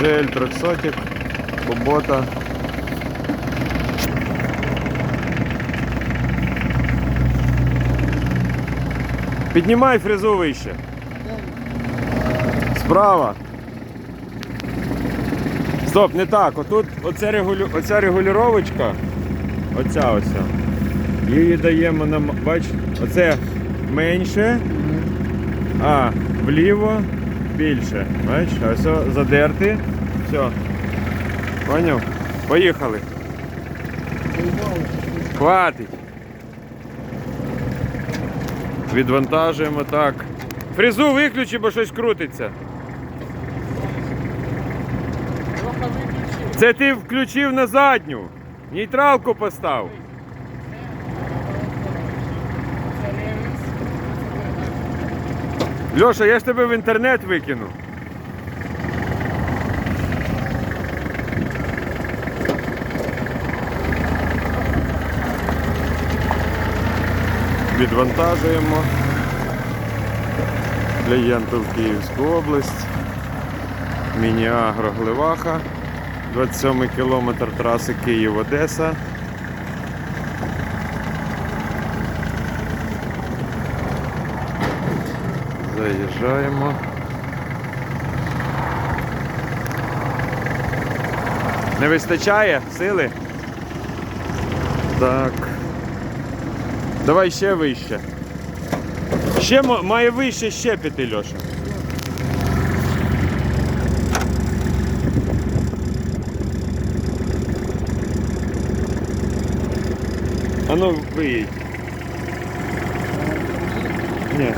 GL 300, Кубота. Піднімай фрезу вище. Справа. Стоп, не так. Отут оця, регулю... оця регулюровочка. Оця оця. Її даємо на. Бач, оце менше, а вліво більше. Бач, а все задерти. Все. Поняв? Поїхали. Хватить. Відвантажуємо так. Фрезу виключи, бо щось крутиться. Це ти включив на задню. Нейтралку постав. Льоша, я ж тебе в інтернет викину. Відвантажуємо клієнту в Київську область. Міні-агро Гливаха. 27 кілометр траси Київ-Одеса. Заїжджаємо. Не вистачає сили? Так. Давай ще вище. Ще має вище ще піти, Льоша. А ну виїдь. Ні.